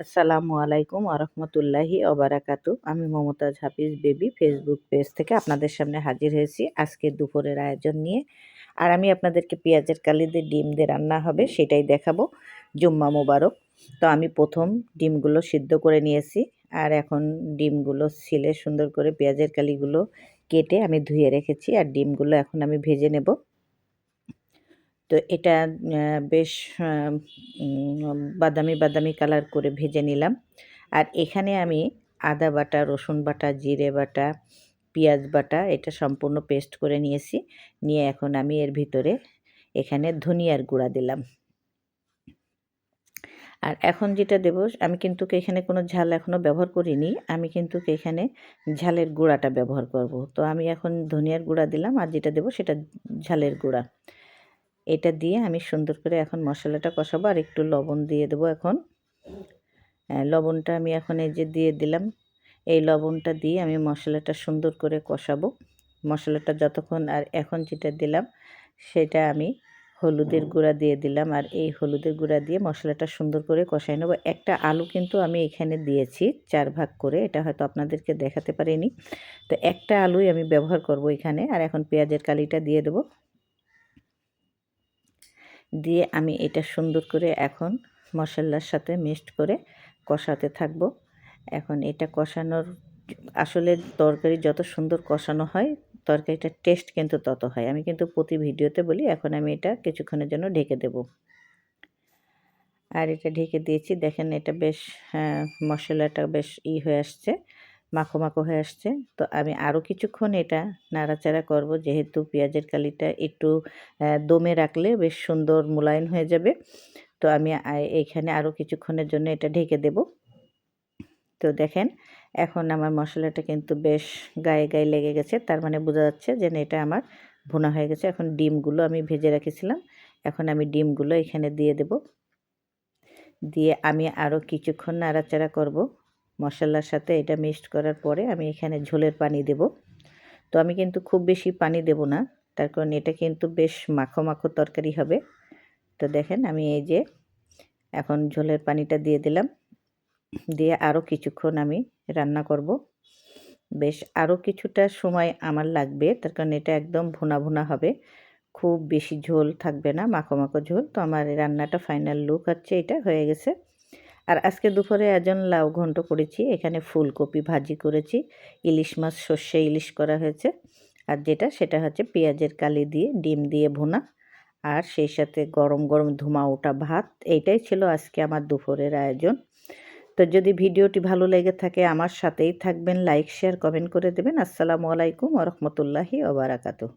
আসসালামু আলাইকুম আরহামতুল্লাহি অবারাকাতু আমি Mumtaz Hafiz baby Facebook page থেকে আপনাদের সামনে হাজির হয়েছি আজকে দুপুরের আয়োজন নিয়ে। আর আমি আপনাদেরকে পেঁয়াজের কালি দিয়ে ডিম দিয়ে রান্না হবে সেটাই দেখাবো। জুম্মা মোবারক। তো আমি প্রথম ডিমগুলো সিদ্ধ করে নিয়েছি আর এখন ডিমগুলো ছিলে সুন্দর করে পেঁয়াজের কালিগুলো কেটে আমি ধুয়ে রেখেছি আর ডিমগুলো এখন আমি ভেজে নেব। তো এটা বেশ বাদামি বাদামি কালার করে ভেজে নিলাম। আর এখানে আমি আদা বাটা, রসুন বাটা, জিরে বাটা, পেঁয়াজ বাটা, এটা সম্পূর্ণ পেস্ট করে নিয়েছি। নিয়ে এখন আমি এর ভিতরে এখানে ধনিয়ার গুঁড়া দিলাম। আর এখন যেটা দেব, আমি কিন্তু এখানে কোনো ঝাল এখনও ব্যবহার করিনি, আমি কিন্তু এখানে ঝালের গুঁড়াটা ব্যবহার করব। তো আমি এখন ধনিয়ার গুঁড়া দিলাম, আর যেটা দেব সেটা ঝালের গুঁড়া। এটা দিয়ে আমি সুন্দর করে এখন মশলাটা কষাবো আর একটু লবণ দিয়ে দেবো এখন। লবণটা আমি এখন এই যে দিয়ে দিলাম, এই লবণটা দিয়ে আমি মশলাটা সুন্দর করে কষাবো। মশলাটা যতক্ষণ আর এখন যেটা দিলাম, সেটা আমি হলুদের গুঁড়া দিয়ে দিলাম আর এই হলুদের গুঁড়া দিয়ে মশলাটা সুন্দর করে কষাই নেব। একটা আলু কিন্তু আমি এখানে দিয়েছি চার ভাগ করে, এটা হয়তো আপনাদেরকে দেখাতে পারিনি। তো একটা আলুই আমি ব্যবহার করব এখানে আর এখন পেঁয়াজের কালিটা দিয়ে দেবো। দিয়ে আমি এটা সুন্দর করে এখন মশলার সাথে মিক্সড করে কষাতে থাকব। এখন এটা কষানোর আসলে তরকারি যত সুন্দর কষানো হয় তরকারিটার টেস্ট কিন্তু তত হয়। আমি কিন্তু প্রতি ভিডিওতে বলি এখন আমি এটা কিছুক্ষণের জন্য ঢেকে দেব। আর এটা ঢেকে দিয়েছি। দেখেন এটা বেশ হ্যাঁ, মশলাটা বেশ ই হয়ে আসছে। মাখো মাখো হয়ে আসছে। তো আমি আরও কিছুক্ষণ এটা নাড়াচাড়া করব। যেহেতু পেঁয়াজের কালিটা একটু দমে রাখলে বেশ সুন্দর মোলায়েম হয়ে যাবে। তো আমি এইখানে আরও কিছুক্ষণের জন্য এটা ঢেকে দেব। তো দেখেন, এখন আমার মশলাটা কিন্তু বেশ গায়ে গায়ে লেগে গেছে। তার মানে বোঝা যাচ্ছে যে এটা আমার ভুনা হয়ে গেছে। এখন ডিমগুলো আমি ভেজে রেখেছিলাম। এখন আমি ডিমগুলো এখানে দিয়ে দেব। দিয়ে আমি আরও কিছুক্ষণ নাড়াচাড়া করব। মশলার সাথে এটা মিক্সড করার পরে আমি এখানে ঝোলের পানি দেব। তো আমি কিন্তু খুব বেশি পানি দেব না, তার কারণ এটা কিন্তু বেশ মাখো মাখো তরকারি হবে। তো দেখেন আমি এই যে এখন ঝোলের পানিটা দিয়ে দিলাম, দিয়ে আরও কিছুক্ষণ আমি রান্না করব। বেশ আরও কিছুটা সময় আমার লাগবে, তার কারণ এটা একদম ভুনা ভুনা হবে। খুব বেশি ঝোল থাকবে না, মাখো মাখো ঝোল। তো আমার রান্নাটা ফাইনাল লুক হচ্ছে এটা, হয়ে গেছে। আর আজকে দুপুরে একজন লাউ ঘন্ট করেছি, এখানে ফুলকপি ভাজি করেছি, ইলিশ মাছ, সর্ষে ইলিশ করা হয়েছে, আর যেটা সেটা হচ্ছে পেঁয়াজের কালি দিয়ে, ডিম দিয়ে ভুনা, আর সেই সাথে গরম গরম ধুমা ওটা ভাত, এইটাই ছিল আজকে আমার দুপুরের আয়োজন। তো যদি ভিডিওটি ভালো লেগে থাকে আমার সাথেই থাকবেন, লাইক, শেয়ার, কমেন্ট করে দেবেন। আসসালামু আলাইকুম রহমতুল্লাহি ওবরাকাতুহ